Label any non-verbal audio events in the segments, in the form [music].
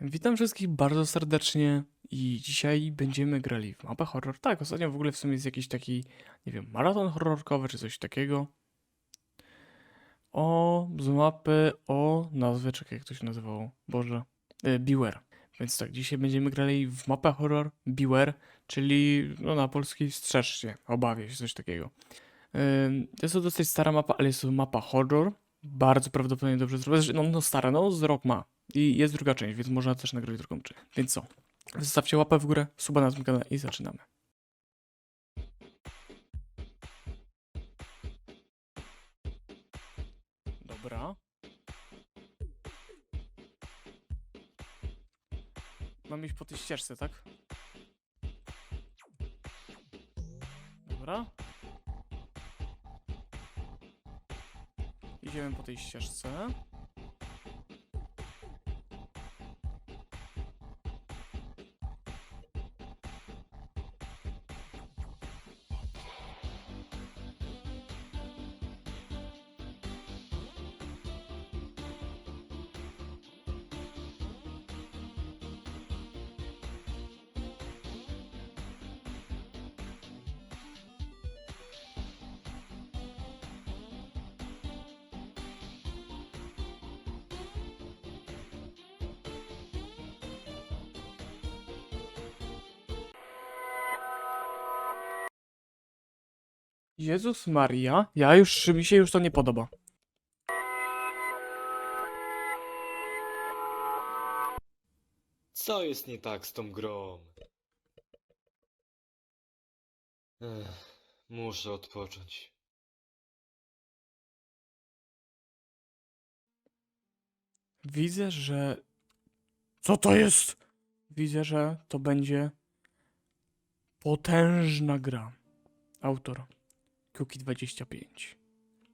Witam wszystkich bardzo serdecznie i dzisiaj będziemy grali w mapę horror. Tak, ostatnio w ogóle w sumie jest jakiś taki, nie wiem, maraton horrorkowy czy coś takiego. O, z mapy o nazwę, czekaj, jak to się nazywało? Boże. Y, Beware. Więc tak, dzisiaj będziemy grali w mapę horror Beware, czyli no na polski strzeż się, obawiaj się, coś takiego. Ym, Jest to dosyć stara mapa, ale jest to mapa horror. Bardzo prawdopodobnie dobrze zrobiona. No, no stara, no z rok ma. I jest druga część, więc można też nagrać drugą część. Więc co? Zostawcie łapę w górę, suba na tym i zaczynamy. Dobra. Mam iść po tej ścieżce, tak? Dobra. Idziemy po tej ścieżce. Jezus Maria, ja już, mi się już to nie podoba. Co jest nie tak z tą grą? Ech, muszę odpocząć. Widzę, że... Co to jest? Widzę, że to będzie potężna gra. Autor Kuki25.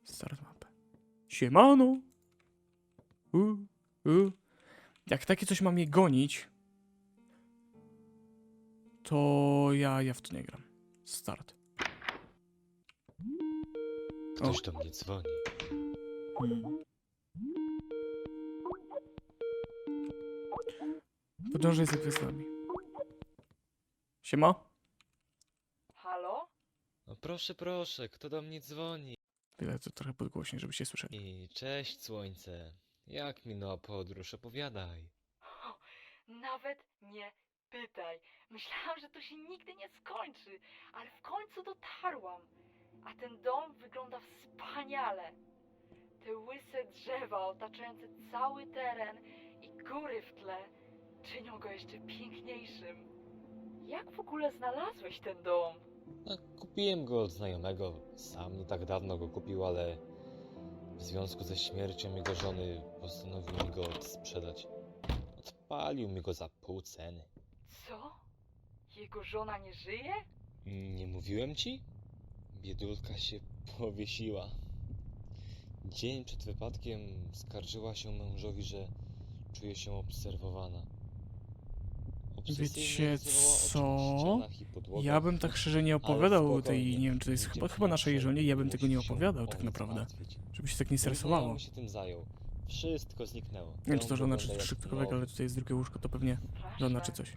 Start mapy. Siemano! U, u. Jak takie coś mam je gonić, to ja, ja w to nie gram. Start. Ktoś do mnie dzwoni. Podążaj za gwiazdami. Siema? Proszę, proszę, kto do mnie dzwoni? Tyle to trochę podgłośnie, żeby się słyszeli. I cześć, słońce. Jak minęła podróż? Opowiadaj. Nawet nie pytaj. Myślałam, że to się nigdy nie skończy, ale w końcu dotarłam. A ten dom wygląda wspaniale. Te łyse drzewa otaczające cały teren i góry w tle czynią go jeszcze piękniejszym. Jak w ogóle znalazłeś ten dom? No, kupiłem go od znajomego. Sam nie tak dawno go kupił, ale w związku ze śmiercią jego żony postanowił mi go sprzedać. Odpalił mi go za pół ceny. Co? Jego żona nie żyje? Nie mówiłem ci? Biedulka się powiesiła. Dzień przed wypadkiem skarżyła się mężowi, że czuje się obserwowana. Wiecie co? Ja bym tak szczerze nie opowiadał tej, nie wiem, czy to jest chyba, chyba naszej żonie, ja bym tego nie opowiadał tak naprawdę. Żeby się tak nie stresowało. znajomy się tym zajął. Wszystko zniknęło. Nie wiem, czy to żona, czy szybkowego, nowy. ale tutaj jest drugie łóżko, to pewnie żona, czy coś.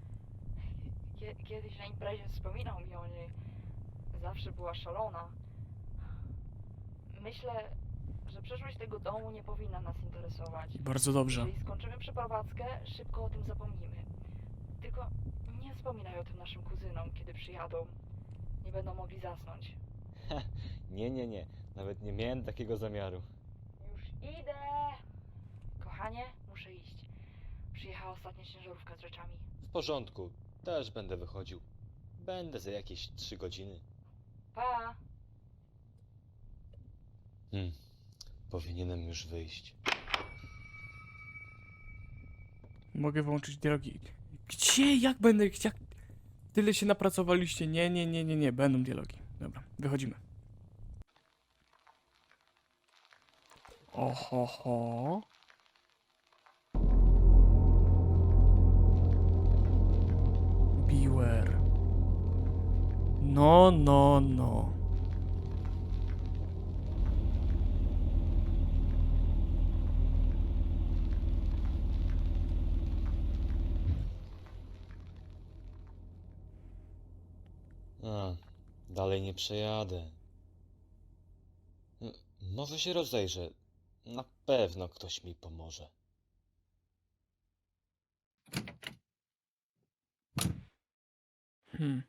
Kie- Kiedyś na imprezie wspominał mi o niej. Zawsze była szalona. Myślę, że przeszłość tego domu nie powinna nas interesować. Bardzo dobrze. Jeżeli skończymy przeprowadzkę, szybko o tym zapomnimy. Tylko nie wspominaj o tym naszym kuzynom, kiedy przyjadą. Nie będą mogli zasnąć. [laughs] Nie, nie, nie. Nawet nie miałem takiego zamiaru. Już idę! Kochanie, muszę iść. Przyjechała ostatnia ciężarówka z rzeczami. W porządku. Też będę wychodził. Będę za jakieś trzy godziny. Pa! Hmm. Powinienem już wyjść. Mogę włączyć dialogi. Gdzie? Jak będę? Jak? Tyle się napracowaliście. Nie, nie, nie, nie, nie. Będą dialogi. Dobra, wychodzimy. Oho, ho. Beware. No, no, no. A, dalej nie przejadę. Może się rozejrzę. Na pewno ktoś mi pomoże. Hmm.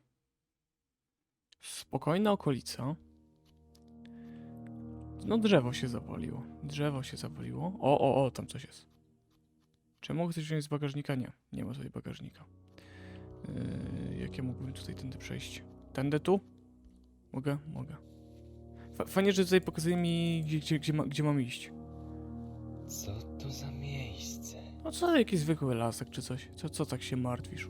Spokojna okolica. No drzewo się zawaliło. Drzewo się zawaliło. O, o, o, tam coś jest. Mogę coś wziąć z bagażnika? Nie, nie ma tutaj bagażnika. Yy, jak ja mógłbym tutaj tędy przejść? Tędy tu? Mogę? Mogę. Fa- Fajnie, że tutaj pokazuje mi, gdzie, gdzie, gdzie, ma, gdzie mam iść. Co to za miejsce? No co, jakiś zwykły lasek czy coś? Co, co tak się martwisz?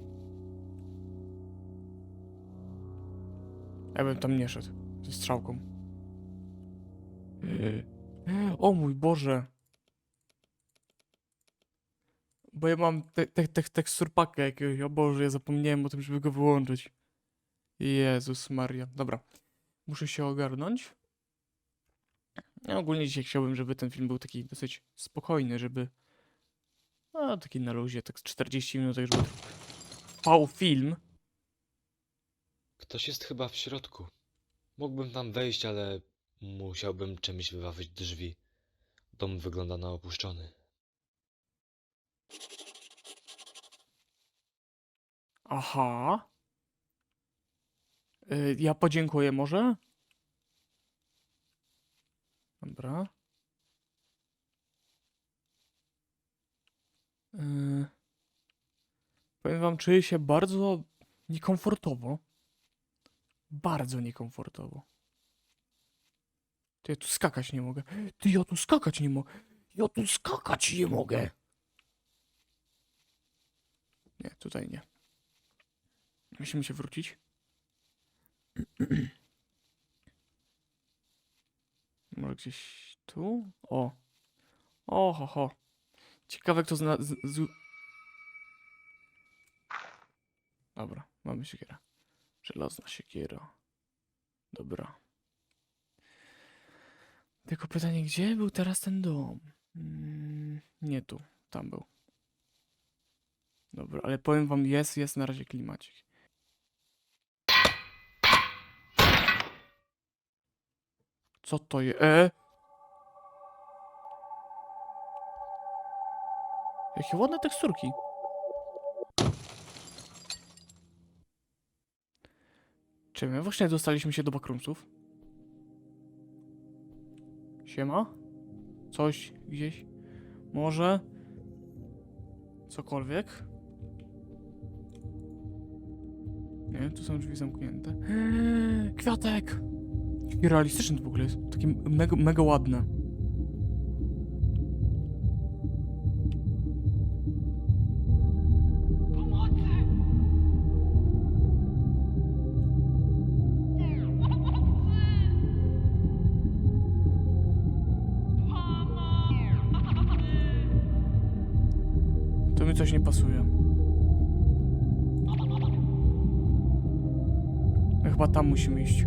Ja bym tam nie szedł. Ze strzałką. Yy. O mój Boże! Bo ja mam te, te, te, teksturpakę jakiegoś. O Boże, ja zapomniałem o tym, żeby go wyłączyć. Jezus Maria. Dobra. Muszę się ogarnąć. Ja ogólnie dzisiaj chciałbym, żeby ten film był taki dosyć spokojny, żeby no, taki na luzie, tak z 40 minut, żeby trwał film. Ktoś jest chyba w środku. Mógłbym tam wejść, ale musiałbym czymś wyważyć drzwi. Dom wygląda na opuszczony. Aha. Y, ja podziękuję może? Dobra. Y, powiem wam, czuję się bardzo niekomfortowo. Bardzo niekomfortowo. Ty, ja tu skakać nie mogę. Ty, ja tu skakać nie mogę. Ja tu skakać nie mogę. Nie, tutaj nie. Musimy się wrócić. [clears throat] Może gdzieś tu? O. O, ho, ho. Ciekawe, kto zna... Z, z... Dobra, mamy siekierę. Żelazna siekiera. Dobra. Tylko pytanie, gdzie był teraz ten dom? Mm, nie tu, tam był. Dobra, ale powiem wam, jest, jest na razie klimacik. Co to jest? E? Jakie ładne teksturki. Czy my właśnie dostaliśmy się do bakrumsów? Siema? Coś gdzieś? Może? Cokolwiek? Nie, tu są drzwi zamknięte. [gasps] Kwiatek! Jaki realistyczny to w ogóle jest. Taki mega, mega. Pomocy! To mi coś nie pasuje. Chyba tam musimy iść.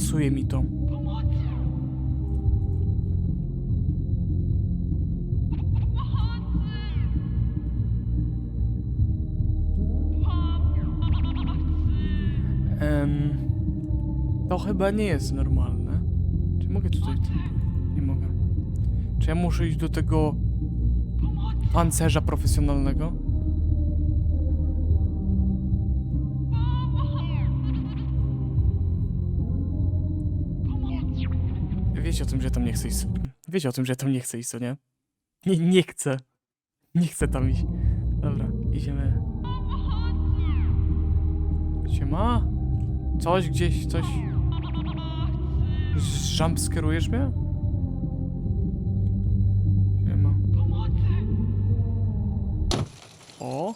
Pasuje mi to. To chyba nie jest normalne. Czy mogę tutaj? Nie mogę. Czy ja muszę iść do tego pancerza profesjonalnego? Wiecie o tym, że tam nie chcę iść. Wiecie o tym, że tam nie chcę iść, co nie? Nie, nie chcę. Nie chcę tam iść. Dobra, idziemy. Siema? Coś gdzieś, coś... Jumpskerujesz mnie? Siema. O!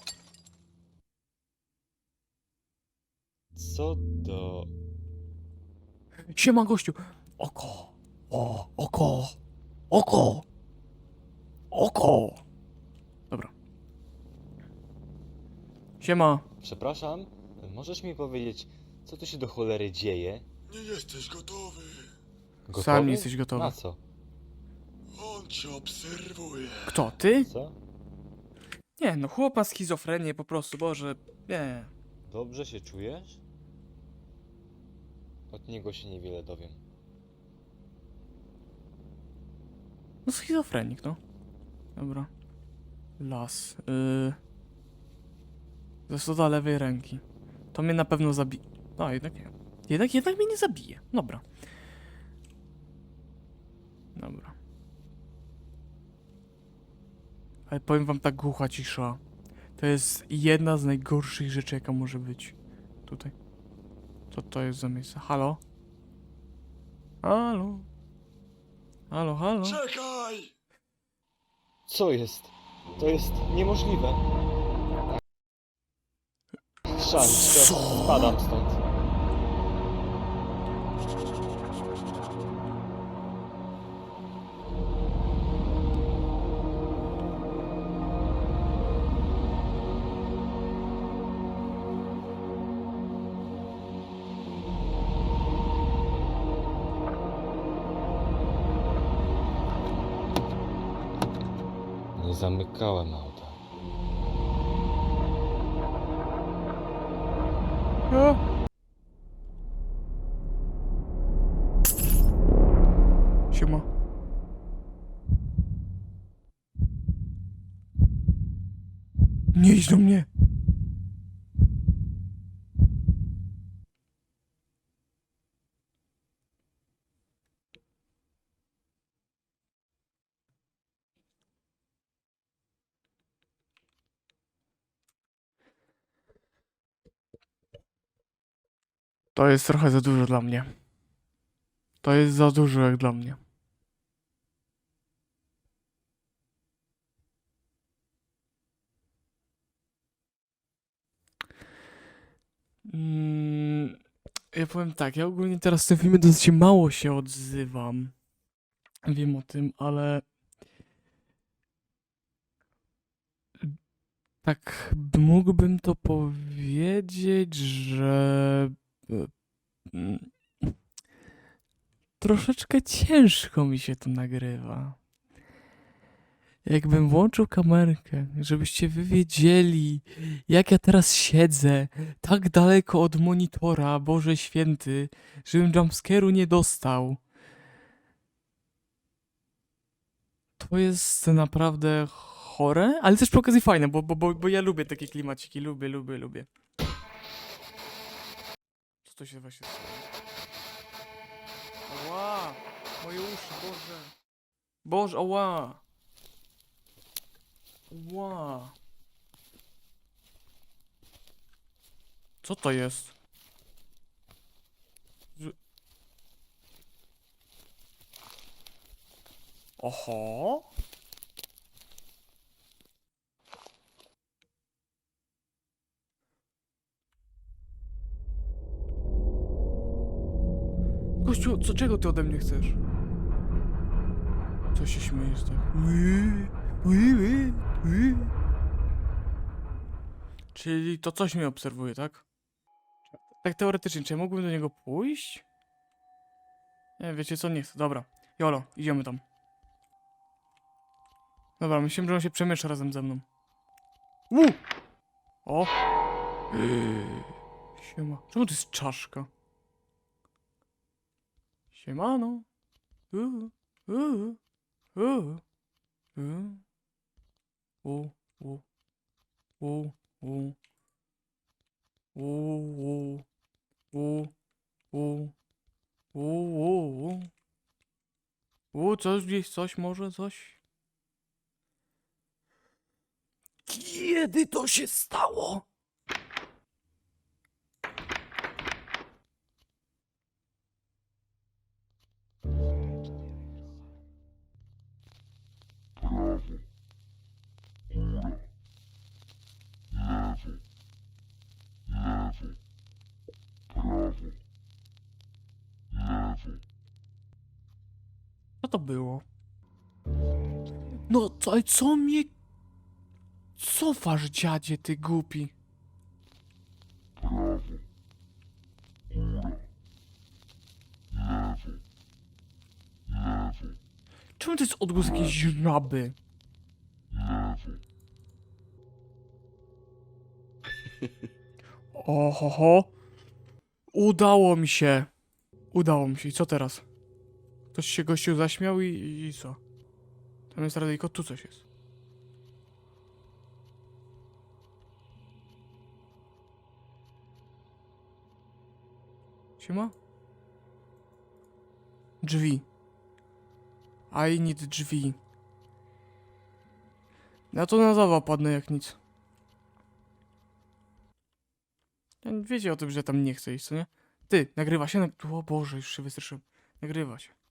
Co do... Siema gościu! Oko! O! Oko! Oko! Oko! Dobra. Siema. Przepraszam, możesz mi powiedzieć, co tu się do cholery dzieje? Nie jesteś gotowy. Gotowy? Sam nie jesteś gotowy. Na co? On cię obserwuje. Kto, ty? Co? Nie, no chłop ma schizofrenię po prostu, Boże, nie. Dobrze się czujesz? Od niego się niewiele dowiem. No schizofrenik, no. Dobra. Las. Yy... Lewej ręki. To mnie na pewno zabije. No, jednak nie. Jednak, jednak mnie nie zabije. Dobra. Dobra. Ale powiem wam tak głucha cisza. To jest jedna z najgorszych rzeczy, jaka może być. Tutaj. Co to jest za miejsce? Halo? Halo? Halo, halo? Czekaj! Co jest? To jest niemożliwe. Szans, Co? spadam stąd. Zamykałem auta. A? Siema. Nie idź do mnie. To jest trochę za dużo dla mnie. To jest za dużo jak dla mnie. Mm, ja powiem tak, ja ogólnie teraz w tym filmie dosyć mało się odzywam. Wiem o tym, ale tak mógłbym to powiedzieć, że troszeczkę ciężko mi się to nagrywa. Jakbym włączył kamerkę, żebyście wy wiedzieli, jak ja teraz siedzę, tak daleko od monitora, Boże Święty, żebym jumpscare'u nie dostał. To jest naprawdę chore, ale też przy okazji fajne, bo, bo, bo, bo ja lubię takie klimaciki, lubię, lubię, lubię. Co to się właśnie stało? Ała! Moje uszy, Boże! Boże, ała! Ła! Co to jest? Z... Oho! Gościu, co, czego ty ode mnie chcesz? Co się śmiejesz tak? Czyli to coś mnie obserwuje, tak? Tak teoretycznie, czy ja mógłbym do niego pójść? Nie, wiecie co, nie chcę. Dobra, Jolo, idziemy tam. Dobra, myślałem, że on się przemiesza razem ze mną. Uu! O! Siema. Czemu to jest czaszka? Siemano. Uuu, uuu. U, u, u, u. U, u, u, u, u, u, u. U, coś gdzieś, coś może, coś? Kiedy to się stało? To było? No, co, co mnie... Cofasz, dziadzie, ty głupi? Prawo. Góra. Lewo. Lewo. Czemu to jest odgłos jakiejś żaby? Lewo. Ohoho. Udało mi się. Udało mi się. I co teraz? Ktoś się gościu zaśmiał i, i co? Tam jest radyjko, tu coś jest. Siema? Drzwi. I need drzwi. Ja to na zawał padnę jak nic. Ja Wiecie o tym, że tam nie chcę iść, co nie? Ty, nagrywa się? Nag... O Boże, już się wystraszyłem. Nagrywa się.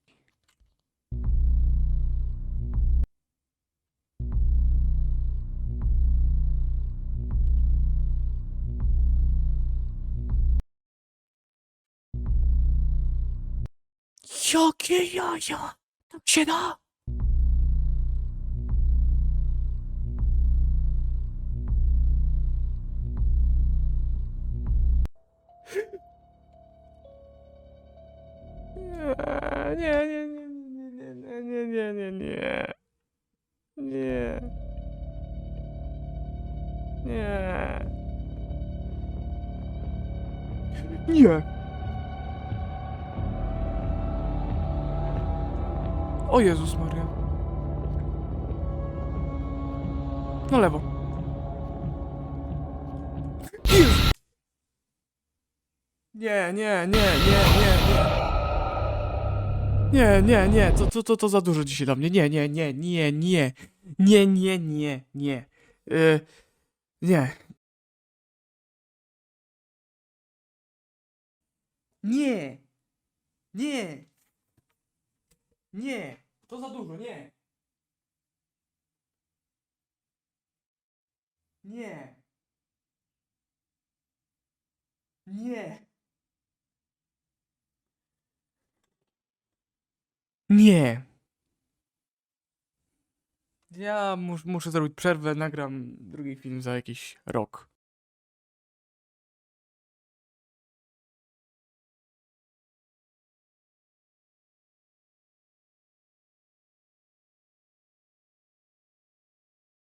小鸡悠悠，谁的？女儿。O Jezus Maria. Na lewo. Jezu. Nie, nie, nie, nie, nie, nie. Nie, nie, nie, to, to, to, to za dużo dzisiaj dla mnie. Nie, nie, nie, nie, nie. Nie, nie, nie, nie. Yy, nie. Nie. Nie. Nie. To za dużo, nie. Nie. Nie. Nie. Ja mus, muszę zrobić przerwę, nagram drugi film za jakiś rok.